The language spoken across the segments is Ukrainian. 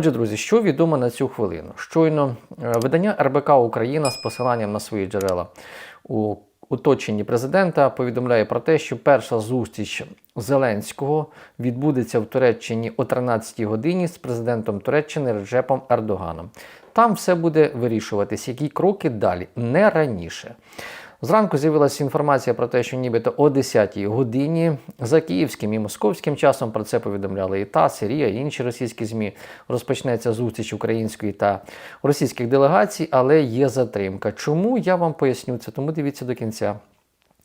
Отже, друзі, що відомо на цю хвилину? Щойно е, видання РБК Україна з посиланням на свої джерела у оточенні президента повідомляє про те, що перша зустріч Зеленського відбудеться в Туреччині о 13-й годині з президентом Туреччини Реджепом Ердоганом. Там все буде вирішуватись, які кроки далі, не раніше. Зранку з'явилася інформація про те, що нібито о 10-й годині за київським і московським часом про це повідомляли і ТАСС, і РІА, і інші російські ЗМІ. Розпочнеться зустріч української та російських делегацій, але є затримка. Чому я вам поясню це? Тому дивіться до кінця.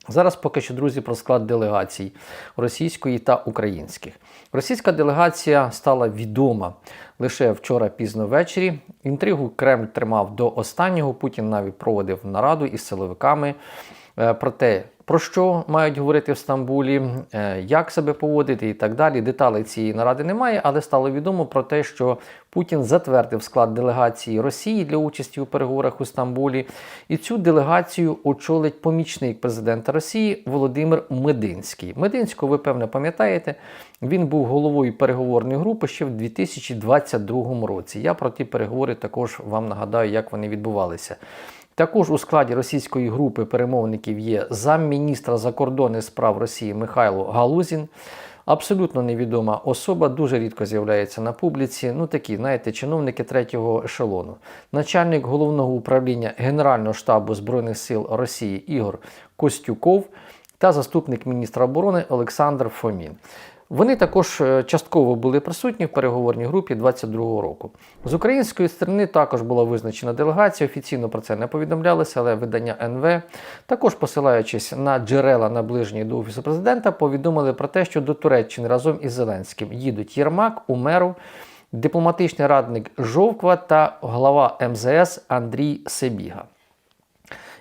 Зараз поки що, друзі, про склад делегацій російської та українських. Російська делегація стала відома лише вчора пізно ввечері. Інтригу Кремль тримав до останнього. Путін навіть проводив нараду із силовиками про те, про що мають говорити в Стамбулі, е, як себе поводити і так далі. Деталей цієї наради немає, але стало відомо про те, що Путін затвердив склад делегації Росії для участі у переговорах у Стамбулі. І цю делегацію очолить помічник президента Росії Володимир Мединський. Мединського, ви певно пам'ятаєте, він був головою переговорної групи ще в 2022 році. Я про ті переговори також вам нагадаю, як вони відбувалися. Також у складі російської групи перемовників є замміністра закордонних справ Росії Михайло Галузін. Абсолютно невідома особа, дуже рідко з'являється на публіці. Ну такі, знаєте, чиновники третього ешелону. Начальник головного управління Генерального штабу Збройних сил Росії Ігор Костюков та заступник міністра оборони Олександр Фомін. Вони також е, частково були присутні в переговорній групі 22-го року. З української сторони також була визначена делегація. Офіційно про це не повідомлялося, але видання НВ, також посилаючись на джерела наближені до офісу президента, повідомили про те, що до Туреччини разом із Зеленським їдуть Єрмак, Умеров, дипломатичний радник Жовква та глава МЗС Андрій Себіга.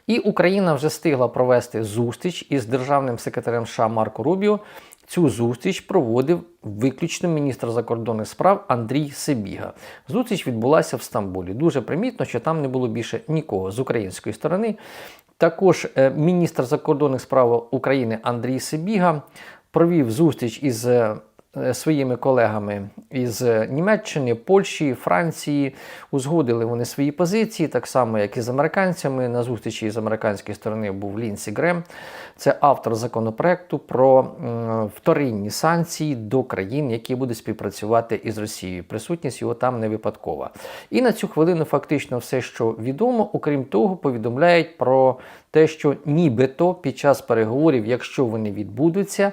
І Україна вже встигла провести зустріч із державним секретарем США Марко Рубіо. Цю зустріч проводив виключно міністр закордонних справ Андрій Себіга. Зустріч відбулася в Стамбулі. Дуже примітно, що там не було більше нікого з української сторони. Також е, міністр закордонних справ України Андрій Себіга провів зустріч із Е, своїми колегами із Німеччини, Польщі, Франції. Узгодили вони свої позиції, так само, як і з американцями. На зустрічі з американської сторони був Лінсі Грем. Це автор законопроекту про вторинні санкції до країн, які будуть співпрацювати із Росією. Присутність його там не випадкова. І на цю хвилину фактично все, що відомо, окрім того, повідомляють про те, що нібито під час переговорів, якщо вони відбудуться, Е,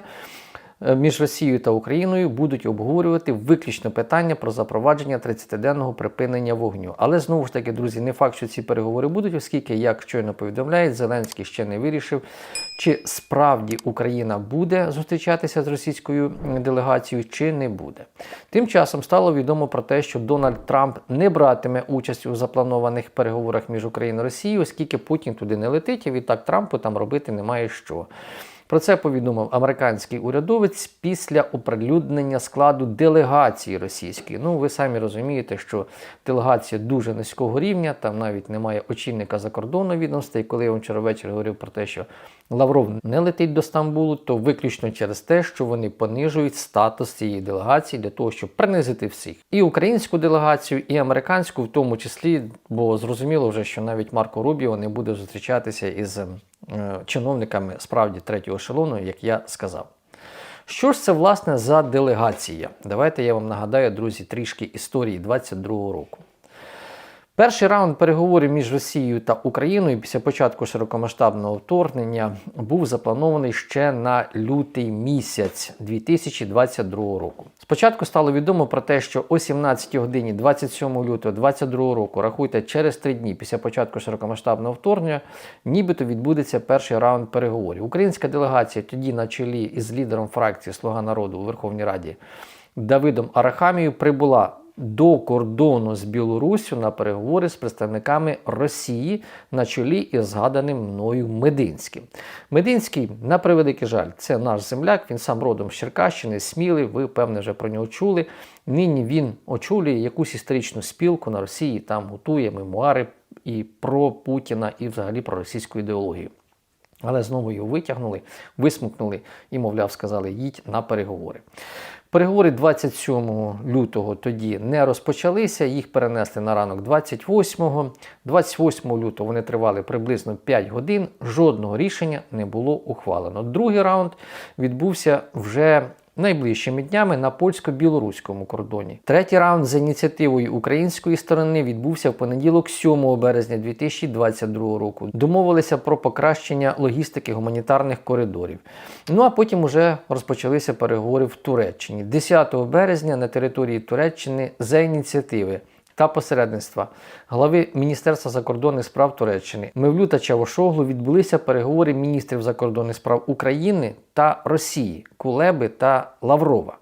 між Росією та Україною будуть обговорювати виключно питання про запровадження 30-денного припинення вогню. Але знову ж таки, друзі, не факт, що ці переговори будуть, оскільки, як щойно повідомляють, Зеленський ще не вирішив, чи справді Україна буде зустрічатися з російською делегацією, чи не буде. Тим часом стало відомо про те, що Дональд Трамп не братиме участь у запланованих переговорах між Україною і Росією, оскільки Путін туди не летить, і відтак Трампу там робити немає що. Про це повідомив американський урядовець після оприлюднення складу делегації російської. Ну, ви самі розумієте, що делегація дуже низького рівня, там навіть немає очільника закордонного відомства. І коли я вам вчора ввечері говорив про те, що Лавров не летить до Стамбулу, то виключно через те, що вони понижують статус цієї делегації для того, щоб принизити всіх. І українську делегацію, і американську, в тому числі, бо зрозуміло вже, що навіть Марко Рубіо не буде зустрічатися із е, чиновниками справді третього ешелону, як я сказав. Що ж це, власне, за делегація? Давайте я вам нагадаю, друзі, трішки історії 22-го року. Перший раунд переговорів між Росією та Україною після початку широкомасштабного вторгнення був запланований ще на лютий місяць 2022 року. Спочатку стало відомо про те, що о 17 годині 27 лютого 2022 року, рахуйте, через три дні після початку широкомасштабного вторгнення, нібито відбудеться перший раунд переговорів. Українська делегація тоді на чолі із лідером фракції Слуга народу у Верховній Раді Давидом Арахамією прибула до кордону з Білоруссю на переговори з представниками Росії на чолі із згаданим мною Мединським. Мединський, на превеликий жаль, це наш земляк. Він сам родом з Черкащини, смілий. Ви певне вже про нього чули. Нині він очолює якусь історичну спілку на Росії, там готує мемуари і про Путіна, і взагалі про російську ідеологію. Але знову його витягнули, висмукнули і, мовляв, сказали, їдь на переговори. Переговори 27 лютого тоді не розпочалися, їх перенесли на ранок 28. 28 лютого вони тривали приблизно 5 годин. Жодного рішення не було ухвалено. Другий раунд відбувся вже найближчими днями на польсько-білоруському кордоні. Третій раунд за ініціативою української сторони відбувся в понеділок, 7 березня 2022 року. Домовилися про покращення логістики гуманітарних коридорів. Ну а потім уже розпочалися переговори в Туреччині. 10 березня на території Туреччини за ініціативи та посередництва глави Міністерства закордонних справ Туреччини Мевлюта Чавошоглу відбулися переговори міністрів закордонних справ України та Росії Кулеби та Лаврова.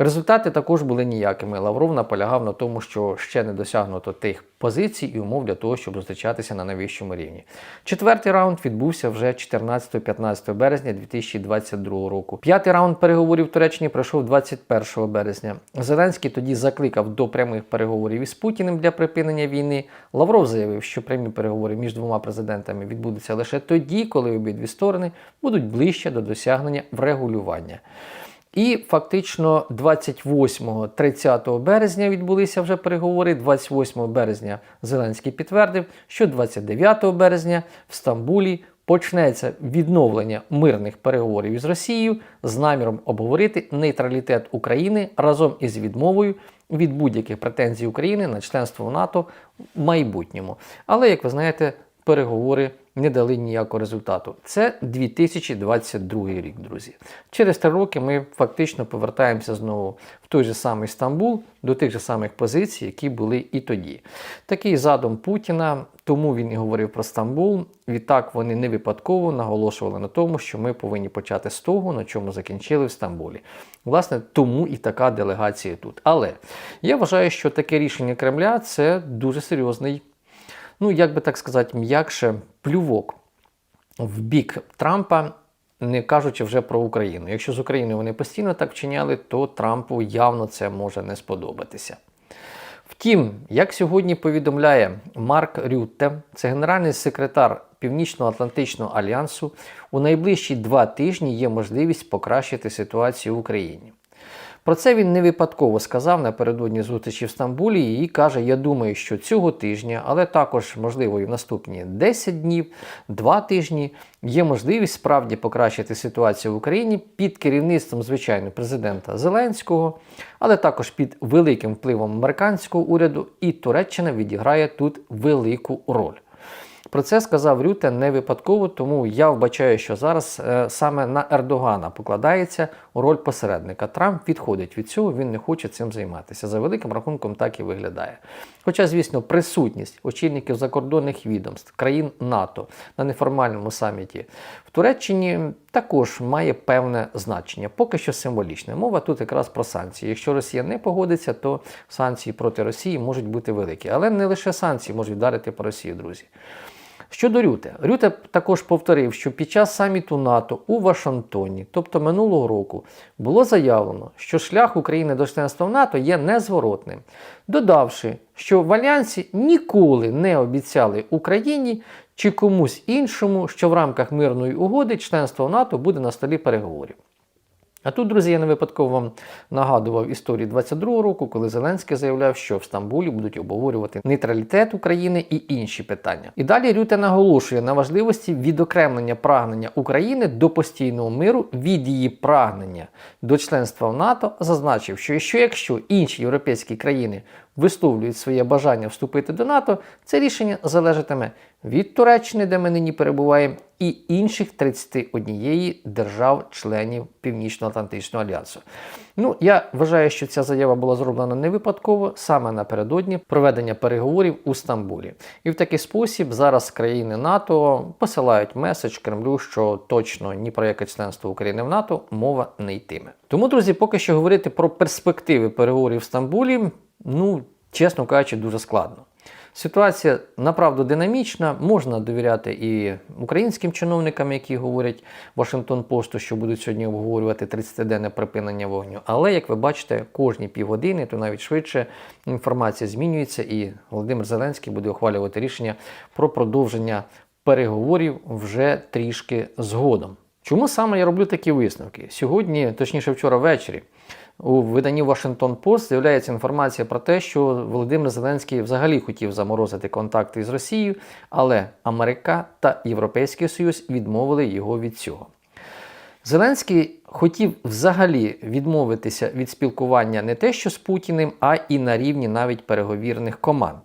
Результати також були ніякими. Лавров наполягав на тому, що ще не досягнуто тих позицій і умов для того, щоб зустрічатися на найвищому рівні. Четвертий раунд відбувся вже 14-15 березня 2022 року. П'ятий раунд переговорів в Туреччині пройшов 21 березня. Зеленський тоді закликав до прямих переговорів із Путіним для припинення війни. Лавров заявив, що прямі переговори між двома президентами відбудуться лише тоді, коли обидві сторони будуть ближче до досягнення врегулювання. І фактично 28-30 березня відбулися вже переговори. 28 березня Зеленський підтвердив, що 29 березня в Стамбулі почнеться відновлення мирних переговорів із Росією з наміром обговорити нейтралітет України разом із відмовою від будь-яких претензій України на членство в НАТО в майбутньому. Але, як ви знаєте, переговори не дали ніякого результату. Це 2022 рік, друзі. Через три роки ми фактично повертаємося знову в той же самий Стамбул до тих же самих позицій, які були і тоді. Такий задум Путіна, тому він і говорив про Стамбул. Відтак вони не випадково наголошували на тому, що ми повинні почати з того, на чому закінчили в Стамбулі. Власне, тому і така делегація тут. Але я вважаю, що таке рішення Кремля це дуже серйозний ну як би так сказати, м'якше плювок в бік Трампа, не кажучи вже про Україну. Якщо з Україною вони постійно так вчиняли, то Трампу явно це може не сподобатися. Втім, як сьогодні повідомляє Марк Рютте, це генеральний секретар Північно-Атлантичного альянсу, у найближчі два тижні є можливість покращити ситуацію в Україні. Про це він не випадково сказав напередодні зустрічі в Стамбулі і каже: Я думаю, що цього тижня, але також, можливо, і в наступні 10 днів, 2 тижні є можливість справді покращити ситуацію в Україні під керівництвом, звичайно, президента Зеленського, але також під великим впливом американського уряду, і Туреччина відіграє тут велику роль. Про це сказав Рюте не випадково, тому я вбачаю, що зараз е, саме на Ердогана покладається роль посередника. Трамп відходить від цього, він не хоче цим займатися. За великим рахунком так і виглядає. Хоча, звісно, присутність очільників закордонних відомств країн НАТО на неформальному саміті в Туреччині також має певне значення, поки що символічне. Мова тут якраз про санкції. Якщо Росія не погодиться, то санкції проти Росії можуть бути великі. Але не лише санкції можуть вдарити по Росії, друзі. Щодо Рюте, Рюте також повторив, що під час саміту НАТО у Вашингтоні, тобто минулого року, було заявлено, що шлях України до членства в НАТО є незворотним, додавши, що в Альянсі ніколи не обіцяли Україні чи комусь іншому, що в рамках мирної угоди членство в НАТО буде на столі переговорів. А тут, друзі, я не випадково вам нагадував історію 22-го року, коли Зеленський заявляв, що в Стамбулі будуть обговорювати нейтралітет України і інші питання. І далі Рюте наголошує на важливості відокремлення прагнення України до постійного миру від її прагнення до членства в НАТО, зазначив, що якщо, якщо інші європейські країни висловлюють своє бажання вступити до НАТО, це рішення залежатиме від Туреччини, де ми нині перебуваємо, і інших 31 держав-членів Північно-Атлантичного альянсу. Ну, я вважаю, що ця заява була зроблена не випадково, саме напередодні проведення переговорів у Стамбулі. І в такий спосіб зараз країни НАТО посилають меседж Кремлю, що точно ні про яке членство України в НАТО мова не йтиме. Тому, друзі, поки що говорити про перспективи переговорів в Стамбулі, ну, чесно кажучи, дуже складно. Ситуація направду динамічна, можна довіряти і українським чиновникам, які говорять Вашингтон Посту, що будуть сьогодні обговорювати 30-денне припинення вогню. Але, як ви бачите, кожні півгодини, то навіть швидше інформація змінюється, і Володимир Зеленський буде ухвалювати рішення про продовження переговорів вже трішки згодом. Чому саме я роблю такі висновки? Сьогодні, точніше, вчора ввечері, у виданні Washington Post з'являється інформація про те, що Володимир Зеленський взагалі хотів заморозити контакти з Росією, але Америка та Європейський Союз відмовили його від цього. Зеленський хотів взагалі відмовитися від спілкування не те, що з Путіним, а і на рівні навіть переговірних команд.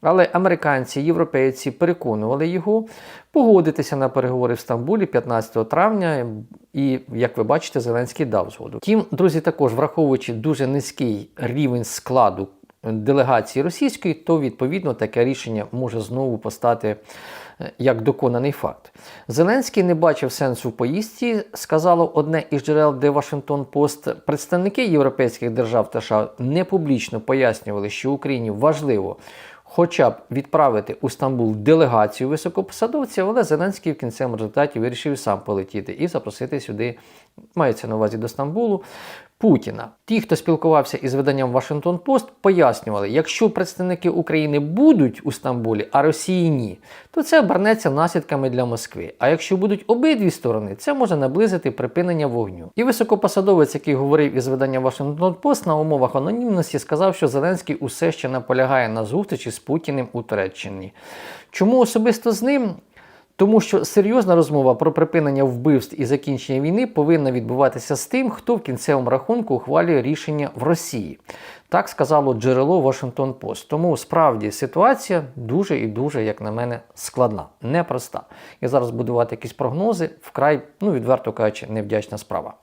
Але американці, європейці переконували його погодитися на переговори в Стамбулі 15 травня. І, як ви бачите, Зеленський дав згоду. Втім, друзі, також враховуючи дуже низький рівень складу делегації російської, то відповідно таке рішення може знову постати е, як доконаний факт. Зеленський не бачив сенсу в поїздці, сказало одне із джерел, де Вашингтон Пост. Представники європейських держав та США не публічно пояснювали, що Україні важливо. Хоча б відправити у Стамбул делегацію високопосадовців, але Зеленський в кінцевому результаті вирішив сам полетіти і запросити сюди, мається на увазі до Стамбулу, Путіна. Ті, хто спілкувався із виданням Washington Post, пояснювали, якщо представники України будуть у Стамбулі, а Росії ні, то це обернеться наслідками для Москви. А якщо будуть обидві сторони, це може наблизити припинення вогню. І високопосадовець, який говорив із виданням Washington Post на умовах анонімності, сказав, що Зеленський усе ще наполягає на зустрічі з Путіним у Туреччині. Чому особисто з ним? Тому що серйозна розмова про припинення вбивств і закінчення війни повинна відбуватися з тим, хто в кінцевому рахунку ухвалює рішення в Росії. Так сказало джерело Washington Post. Тому справді ситуація дуже і дуже, як на мене, складна, непроста. Я зараз будувати якісь прогнози вкрай, ну відверто кажучи, невдячна справа.